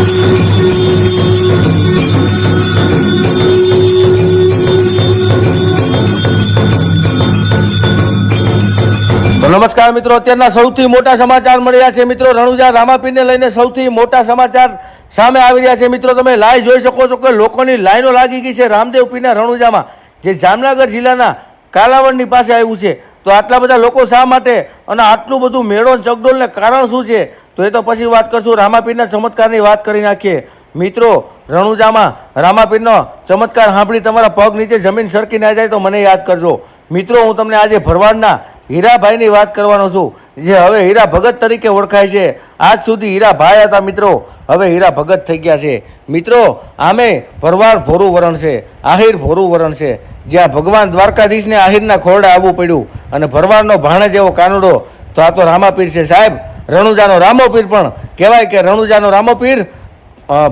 નમસ્કાર મિત્રો, અત્યારના સૌથી મોટા સમાચાર મળી રહ્યા છે મિત્રો. રણુજા રામાપીરને લઈને સૌથી મોટા સમાચાર સામે આવી રહ્યા છે મિત્રો. તમે લાઈવ જોઈ શકો છો કે લોકોની લાઈનો લાગી ગઈ છે રામદેવ પીરના રણુજામાં, જે જામનગર જિલ્લાના કાલાવડની પાસે આવ્યું છે. તો આટલા બધા લોકો શા માટે અને આટલું બધું મેળો ચગડોલને કારણ શું છે? તો એ તો પછી વાત કરશું રામાપીરના ચમત્કારની વાત કરી નાખીએ. મિત્રો, રણુજામાં રામાપીરનો ચમત્કાર સાંભળી તમારા પગ નીચે જમીન સરકી ના જાય તો મને યાદ કરજો. મિત્રો, હું તમને આજે ભરવાડના હીરાભાઈની વાત કરવાનો છું, જે હવે હીરા ભગત તરીકે ઓળખાય છે. આજ સુધી હીરા ભાઈ હતા, મિત્રો. હવે હીરા ભગત થઈ ગયા છે. મિત્રો, આમે ભરવાડ ભોરું વરણ છે, આહિર ભોરું વરણ છે. જ્યાં ભગવાન દ્વારકાધીશને આહિરના ખોરડે આવવું પડ્યું અને ભરવાડનો ભાણે જેવો કાનુડો, તો આ તો રામાપીર છે. સાહેબ રણુજાનો રામોપીર પણ કહેવાય કે રણુજાનો રામોપીર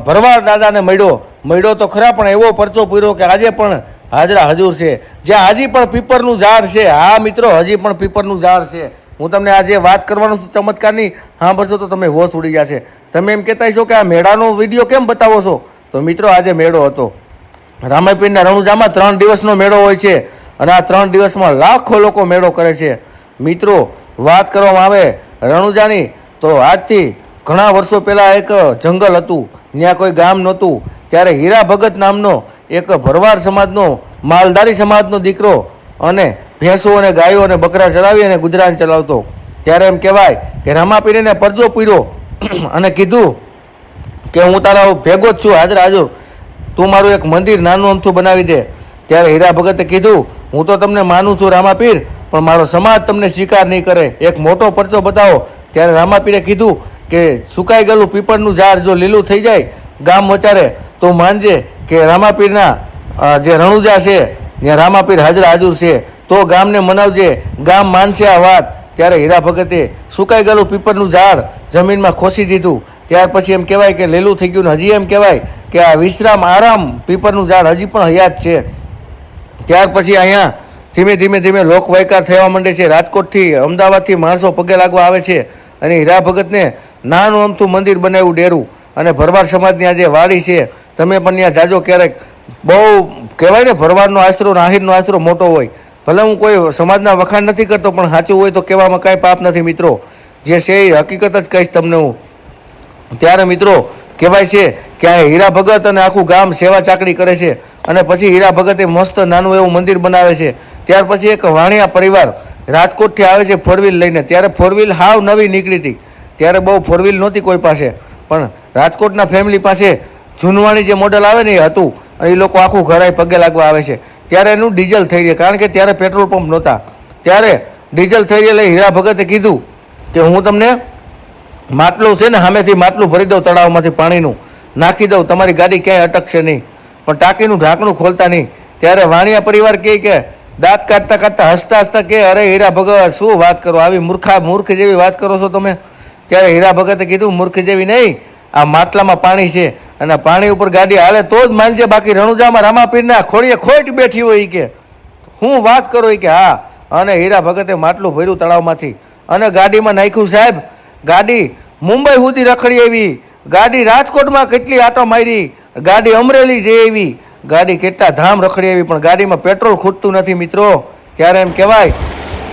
ભરવાડ દાદાને મળ્યો. મળ્યો તો ખરા, પણ એવો પરચો પૂર્યો કે આજે પણ હાજરા હજુર છે. જ્યાં હજી પણ પીપરનું ઝાડ છે. હા, મિત્રો, હજી પણ પીપરનું ઝાડ છે. હું તમને આજે વાત કરવાનું છું ચમત્કારની સાંભળશો તો તમે હોશ ઉડી જશે. તમે એમ કહેતા છો કે આ મેળાનો વીડિયો કેમ બતાવો છો? તો મિત્રો, આજે મેળો હતો. રામાપીરના રણુજામાં ત્રણ દિવસનો મેળો હોય છે અને આ ત્રણ દિવસમાં લાખો લોકો મેળો કરે છે. મિત્રો, વાત કરવામાં આવે. રણુજાની તો આજથી ઘણા વર્ષો પહેલાં એક જંગલ હતું. ત્યાં કોઈ ગામ નહોતું. ત્યારે હીરા ભગત નામનો એક ભરવાડ સમાજનો, માલધારી સમાજનો દીકરો અને ભેંસો અને ગાયો અને બકરા ચલાવી અને ગુજરાન ચલાવતો. ત્યારે એમ કહેવાય કે રામાપીરીને પરજો પીરો અને કીધું કે હું તારા ભેગો જ છું. હાજર હાજર તું મારું એક મંદિર નાનું અમથું બનાવી દે. ત્યારે હીરા ભગતે કીધું, હું તો તમને માનું છું રામાપીર પણ મારો સમાજ તમને સ્વીકાર નહીં કરે. એક મોટો પરચો બતાવો ત્યારે રામાપીરે કીધું કે સુકાઈ ગયેલું પીપળનું ઝાડ જો લીલું થઈ જાય, ગામ વચારે, તો માનજે કે રામાપીરના જે રણુજા છે, ત્યાં રામાપીર હાજર હાજર છે, તો ગામને મનાવજે, ગામ માનશે આ વાત. ત્યારે હીરા ભગતે સુકાઈ ગયેલું પીપળનું ઝાડ જમીનમાં ખોસી દીધું. ત્યાર પછી એમ કહેવાય કે લીલું થઈ ગયું ને હજી એમ કહેવાય કે આ વિશ્રામ આરામ પીપળનું ઝાડ હજી પણ હયાત છે. ત્યાર પછી અહીંયા ધીમે ધીમે ધીમે લોકવાયકાર થવા માંડે છે. રાજકોટથી અમદાવાદથી માણસો પગે લાગવા આવે છે. અને હીરા ભગતને નાનું અમથું મંદિર બનાવ્યું ડેરું. અને ભરવાડ સમાજની આ જે વાડી છે, તમે પણ ત્યાં જાજો ક્યારેક. બહુ કહેવાય ને, ભરવાડનો આશરો નાહિરનો આશરો મોટો હોય. ભલે હું કોઈ સમાજના વખાણ નથી કરતો, પણ સાચું હોય તો કહેવામાં કાંઈ પાપ નથી, મિત્રો. જે છે એ હકીકત જ કહીશ તમને હું. ત્યારે મિત્રો, કહેવાય છે કે આ હીરા ભગત અને આખું ગામ સેવા ચાકડી કરે છે. અને પછી હીરા ભગતે મસ્ત નાનું એવું મંદિર બનાવે છે. ત્યાર પછી એક વાણિયા પરિવાર રાજકોટથી આવે છે ફોર વ્હીલ લઈને. ત્યારે ફોર વ્હીલ હાવ નવી નીકળી હતી. ત્યારે બહુ ફોર વ્હીલ નહોતી કોઈ પાસે. પણ રાજકોટના ફેમિલી પાસે જૂનવાણી જે મોડલ આવે ને એ હતું. એ લોકો આખું ઘરાય પગે લાગવા આવે છે. ત્યારે એનું ડીઝલ થઈ રહે. કારણ કે ત્યારે પેટ્રોલ પંપ નહોતા. ત્યારે ડીઝલ થઈ રહ્યા એટલે હીરા ભગતે કીધું કે હું તમને માટલું છે ને સામેથી માટલું ભરી દઉં તળાવમાંથી પાણીનું. નાખી દઉં. તમારી ગાડી ક્યાંય અટકશે નહીં. પણ ટાંકીનું ઢાંકણું ખોલતા નહીં. ત્યારે વાણિયા પરિવાર કહે કે દાંત કાઢતા કાઢતા હસતા હસતા કે, અરે હીરા ભગત, શું વાત કરો? આવી મૂર્ખા, મૂર્ખ જેવી વાત કરો છો તમે. ત્યારે હીરા ભગતે કીધું, મૂર્ખ જેવી નહીં, આ માટલામાં પાણી છે અને પાણી ઉપર ગાડી હાલે તો જ માનજે બાકી રણુજામાં રામાપીરના ખોળીએ ખોટ બેઠી હોય કે. હું વાત કરો કે, હા. અને હીરા ભગતે માટલું ભર્યું તળાવમાંથી. અને ગાડીમાં નાખ્યું, સાહેબ, ગાડી મુંબઈ સુધી રખડી આવી. ગાડી રાજકોટમાં કેટલી આટો મારી. ગાડી અમરેલી જઈ આવી. ગાડી કેટલા ધામ રખડી આવી, પણ ગાડીમાં પેટ્રોલ ખૂટતું નથી મિત્રો. ત્યારે એમ કહેવાય,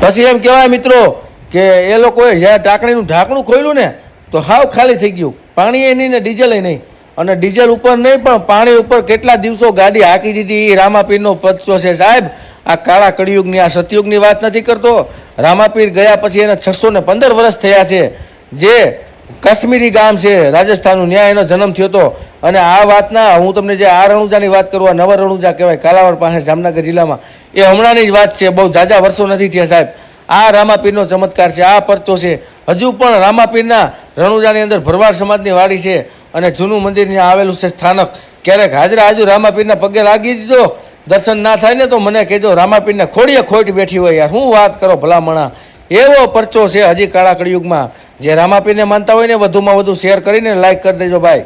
પછી એમ કહેવાય મિત્રો, કે એ લોકોએ જ્યારે ટાંકણીનું ઢાંકણું ખોલ્યું ને, તો હાવ ખાલી થઈ ગયું. પાણીએ નહીં ને ડીઝલે નહીં અને ડીઝલ ઉપર નહીં, પણ પાણી ઉપર કેટલા દિવસો ગાડી હાકી દીધી એ રામાપીરનો પદચો છે સાહેબ. આ કાળા કળિયુગની, આ સતયુગની વાત નથી કરતો. રામાપીર ગયા પછી એને છસો ને પંદર વર્ષ થયા છે. જે કાશ્મીરી ગામ છે, રાજસ્થાનનું, ન્યાય એનો જન્મ થયો હતો. અને આ વાતના હું તમને જે આ રણુજાની વાત કરું, આ નવા રણુજા કહેવાય, કાલાવડ પાસે, જામનગર જિલ્લામાં, એ હમણાંની જ વાત છે, બહુ ઝાઝા વર્ષો નથી થયા સાહેબ. આ રામાપીરનો ચમત્કાર છે, આ પરચો છે. હજુ પણ રામાપીરના રણુજાની અંદર ભરવાડ સમાજની વાડી છે અને જૂનું મંદિર ત્યાં આવેલું છે સ્થાનક. ક્યારેક હાજરા હાજુ રામાપીરના પગે લાગી દીધો દર્શન ના થાય ને તો મને કહેજો, રામાપીરને ખોડીએ ખોટ બેઠી હોય યાર. હું વાત કરો ભલામણા. એવો પરચો છે હજી કાળા કળિયુગમાં. જે રામાપીરને માનતા હોય ને વધુમાં વધુ શેર કરીને લાઈક કરી દેજો ભાઈ.